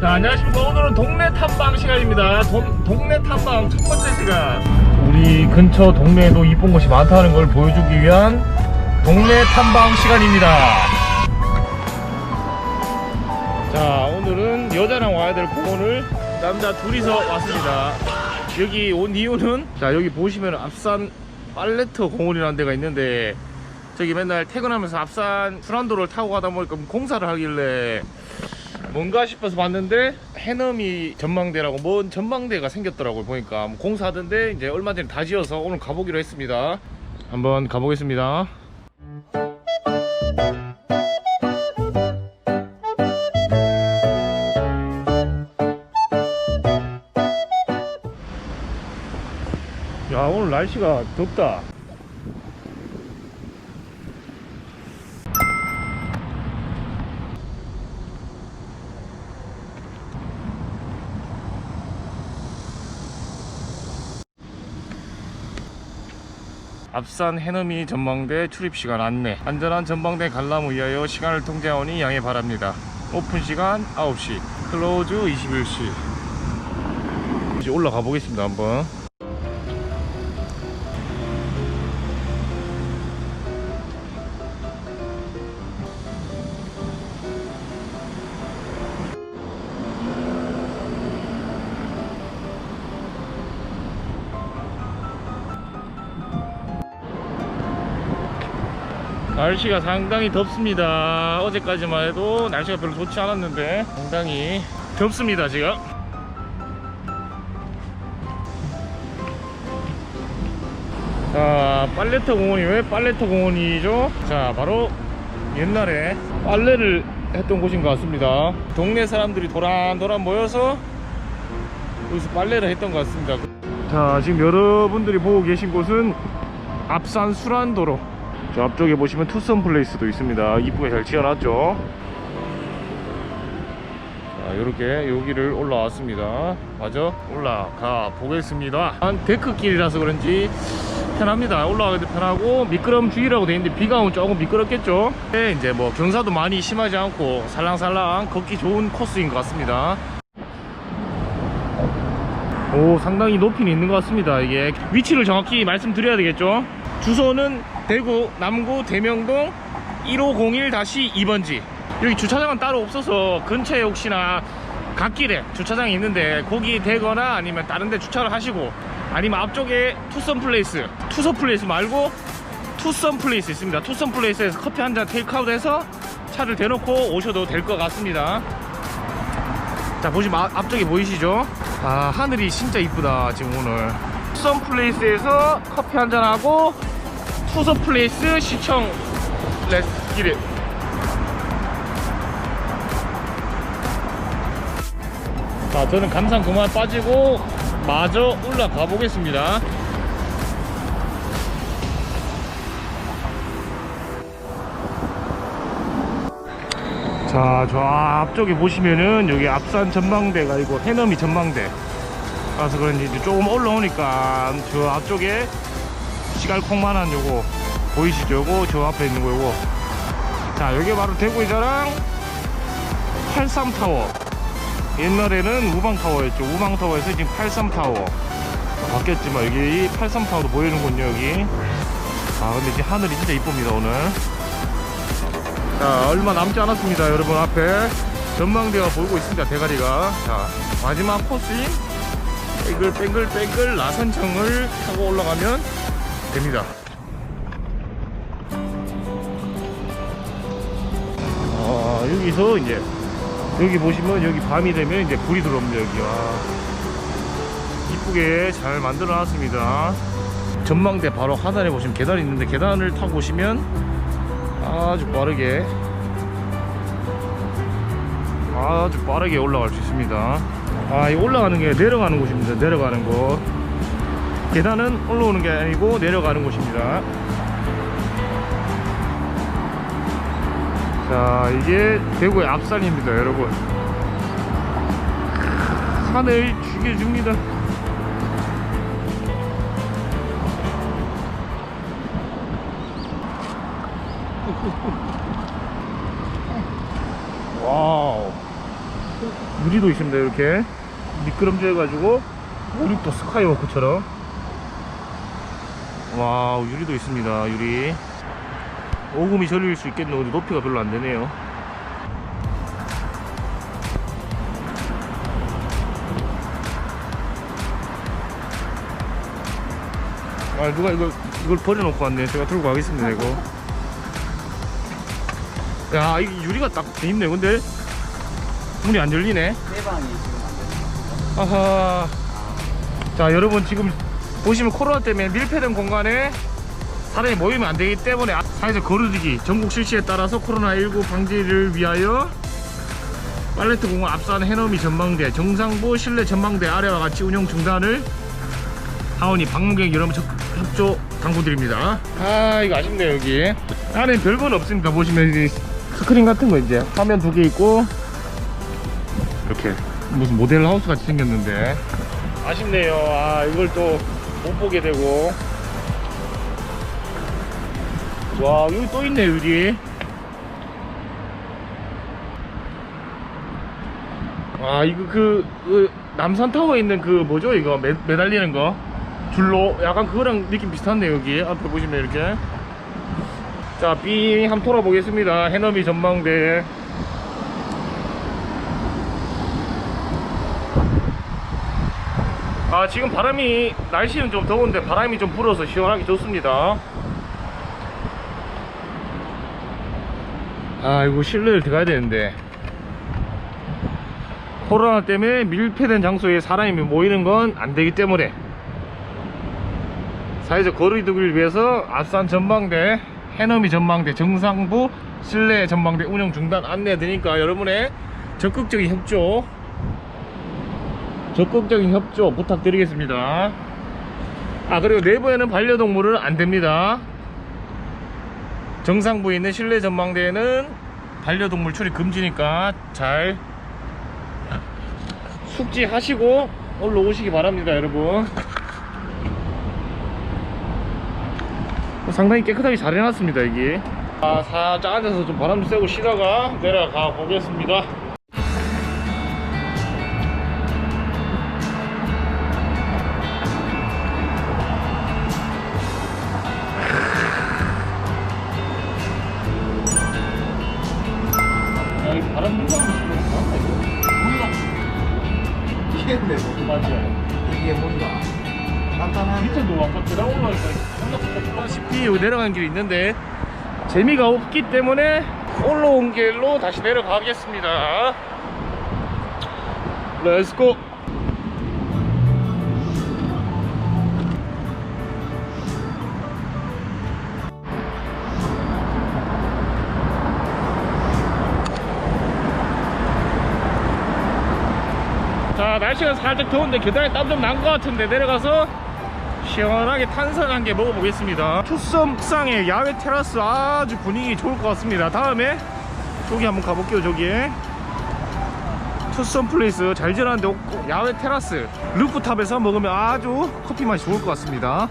자, 안녕하십니까. 오늘은 동네 탐방 시간입니다. 동, 동네 탐방 첫 번째 시간. 우리 근처 동네에도 이쁜 곳이 많다는 걸 보여주기 위한 동네 탐방 시간입니다. 자, 오늘은 여자랑 와야 될 공원을 남자 둘이서 왔습니다. 여기 온 이유는 자, 여기 보시면 앞산 팔레트 공원이라는 데가 있는데 저기 맨날 퇴근하면서 앞산 순환도를 타고 가다 보니까 공사를 하길래 뭔가 싶어서 봤는데 해넘이 전망대라고 뭔 전망대가 생겼더라고요 보니까. 뭐 공사하던데 이제 얼마 전에 다 지어서 오늘 가보기로 했습니다. 한번 가보겠습니다. 야 오늘 날씨가 덥다 앞산 해넘이 전망대 출입시간 안내. 안전한 전망대 관람을 위하여 시간을 통제하오니 양해 바랍니다. 오픈 시간 9시. 클로즈 21시. 이제 올라가 보겠습니다 한번 날씨가 상당히 덥습니다. 어제까지만 해도 날씨가 별로 좋지 않았는데 상당히 덥습니다 지금. 자 빨래터 공원이 왜 빨래터 공원이죠? 자 바로 옛날에 빨래를 했던 곳인 것 같습니다. 동네 사람들이 도란도란 모여서 여기서 빨래를 했던 것 같습니다. 자 지금 여러분들이 보고 계신 곳은 앞산 수란도로 저 앞쪽에 보시면 투썸 플레이스도 있습니다. 이쁘게 잘 지어놨죠? 자 이렇게 여기를 올라왔습니다. 맞아? 올라가 보겠습니다. 한 데크길이라서 그런지 편합니다. 올라가기도 편하고 미끄럼 주의라고 되어 있는데 비가 오면 조금 미끄럽겠죠? 네, 이제 뭐 경사도 많이 심하지 않고 살랑살랑 걷기 좋은 코스인 것 같습니다. 오 상당히 높이는 있는 것 같습니다. 이게 위치를 정확히 말씀드려야 되겠죠 주소는 대구 남구 대명동 1501-2번지. 여기 주차장은 따로 없어서 근처에 혹시나 갓길에 주차장이 있는데 거기 대거나 아니면 다른 데 주차를 하시고 아니면 앞쪽에 투썸 플레이스 투썸 플레이스 말고 투썸 플레이스 있습니다. 투썸 플레이스에서 커피 한 잔 테이크아웃 해서 차를 대놓고 오셔도 될 것 같습니다. 자 보시면 앞- 앞쪽에 보이시죠? 아 하늘이 진짜 이쁘다 지금 오늘. 투썸 플레이스에서 커피 한 잔 하고 투썸 플레이스 시청. 렛츠 기릿 자 저는 감상 그만 빠지고 마저 올라가 보겠습니다. 자, 저 앞쪽에 보시면은 여기 앞산 전망대가 있고 해넘이 전망대. 그래서 그런지 조금 올라오니까 저 앞쪽에 시갈 콩만한 요거 보이시죠? 요거 저 앞에 있는 거 요거. 자, 여기 바로 대구이자랑 83타워. 옛날에는 우방타워였죠. 우방타워에서 지금 83타워. 바뀌었지만 여기 83타워도 보이는군요, 여기. 아, 근데 이제 하늘이 진짜 이쁩니다, 오늘. 자 얼마 남지 않았습니다 여러분 앞에 전망대가 보이고 있습니다 대가리가 자 마지막 코스인 뱅글뱅글뱅글 나선청을 타고 올라가면 됩니다 아 여기서 이제 여기 보시면 여기 밤이 되면 이제 불이 들어옵니다 여기 와 이쁘게 잘 만들어 놨습니다 전망대 바로 하단에 보시면 계단이 있는데 계단을 타고 오시면 아주 빠르게 아주 빠르게 올라갈 수 있습니다 아, 이 올라가는 게 내려가는 곳입니다. 내려가는 곳. 계단은 올라오는 게 아니고 내려가는 곳입니다. 자, 이게 대구의 앞산입니다, 여러분. 하늘 죽여줍니다. 와우. 유리도 있습니다 이렇게 미끄럼져 해가지고 오륙도 스카이워크처럼 와 유리도 있습니다 유리. 오금이 저릴 수 있겠네요 근데 높이가 별로 안 되네요. 아 누가 이걸 이걸 버려놓고 왔네. 제가 들고 가겠습니다 이거. 야 이게 유리가 딱 돼 있네 근데. 문이 안 열리네. 네 방이 지금 안 되는 아하. 자 여러분 지금 보시면 코로나 때문에 밀폐된 공간에 사람이 모이면 안 되기 때문에 사회적 거리두기 전국 실시에 따라서 코로나19 방지를 위하여 팔레트 공원 앞산 해넘이 전망대 정상부 실내 전망대 아래와 같이 운영 중단을 하오니 방문객 여러분 적- 협조 당부드립니다. 아 이거 아쉽네요 여기. 안에 별건 없습니다 보시면 스크린 같은 거 이제 화면 두 개 있고 이렇게 무슨 모델 하우스 같이 생겼는데. 아쉽네요. 아 이걸 또 못 보게 되고. 와 여기 또 있네 유리. 아 이거 그, 그 남산타워에 있는 그 뭐죠? 이거 매, 매달리는 거? 줄로? 약간 그거랑 느낌 비슷한데 여기? 앞에 보시면 이렇게. 자삥 한번 돌아보겠습니다. 해넘이 전망대 아 지금 바람이 날씨는 좀 더운데 바람이 좀 불어서 시원하게 좋습니다. 아 이거 실내를 들어가야 되는데. 코로나 때문에 밀폐된 장소에 사람이 모이는 건 안 되기 때문에. 사회적 거리두기를 위해서 아산 전망대 해넘이 전망대 정상부 실내 전망대 운영 중단 안내해 드니까 여러분의 적극적인 협조 적극적인 협조 부탁드리겠습니다. 아 그리고 내부에는 반려동물은 안 됩니다. 정상부에 있는 실내 전망대에는 반려동물 출입 금지니까 잘 숙지하시고 올라오시기 바랍니다, 여러분. 상당히 깨끗하게 잘 해놨습니다, 이게. 아, 살짝 앉아서 좀 바람 쐬고 쉬다가 내려가 보겠습니다. 왜 뭐, 맞아요. 이게 뭔가 간단한 밑에도 아까 계단 올라가니까 여기 내려가는 길이 있는데 재미가 없기 때문에 올라온 길로 다시 내려가겠습니다. 렛츠고! 자 날씨가 살짝 더운데 계단에 땀 좀 난 것 같은데 내려가서 시원하게 탄산한 게 먹어보겠습니다. 투썸상의 야외 테라스 아주 분위기 좋을 것 같습니다. 다음에 저기 한번 가볼게요 저기에 투썸 플레이스 잘 지어놨는데 야외 테라스 루프탑에서 먹으면 아주 커피 맛이 좋을 것 같습니다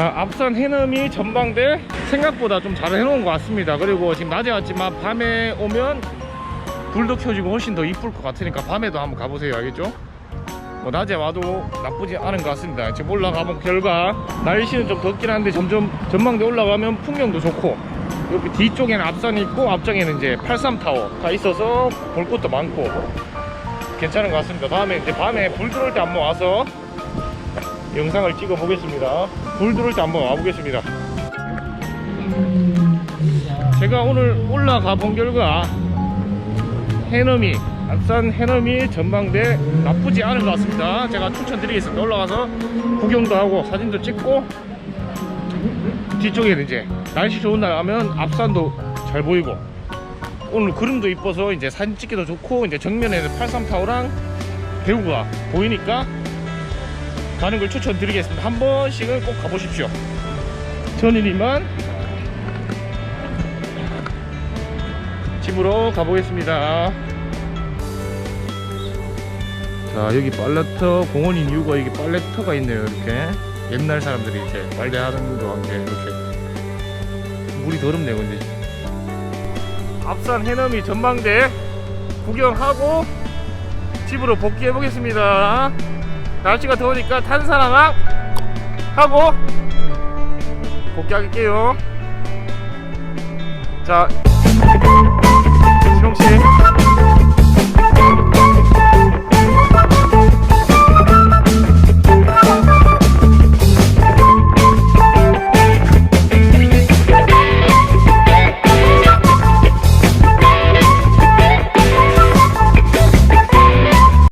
자 앞선 해넘이 전망대 생각보다 좀 잘 해놓은 것 같습니다. 그리고 지금 낮에 왔지만 밤에 오면 불도 켜지고 훨씬 더 이쁠 것 같으니까 밤에도 한번 가보세요. 알겠죠? 뭐 낮에 와도 나쁘지 않은 것 같습니다. 지금 올라가본 결과 날씨는 좀 덥긴 한데 점점 전망대 올라가면 풍경도 좋고 여기 뒤쪽에는 앞산이 있고 앞쪽에는 이제 83타워가 있어서 볼 것도 많고 괜찮은 것 같습니다. 다음에 이제 밤에 불 들어올 때 한번 와서 영상을 찍어 보겠습니다. 불 들어올 때 한번 와보겠습니다. 제가 오늘 올라가 본 결과 해넘이 앞산 해넘이 전망대 나쁘지 않은 것 같습니다. 제가 추천드리겠습니다. 올라가서 구경도 하고 사진도 찍고 뒤쪽에는 이제 날씨 좋은 날 가면 앞산도 잘 보이고 오늘 그림도 이뻐서 이제 사진 찍기도 좋고 이제 정면에는 83타워랑 대구가 보이니까 가는 걸 추천드리겠습니다. 한 번씩은 꼭 가보십시오. 저는 이만 집으로 가보겠습니다. 자 여기 빨래터 공원인 이유가 여기 빨래터가 있네요 이렇게 옛날 사람들이 이렇게 빨래하는 거 한게 이렇게 물이 더럽네요 근데 앞산 해넘이 전망대 구경하고 집으로 복귀해 보겠습니다 날씨가 더우니까 탄산하나 하고 복귀할게요. 자 지롱씨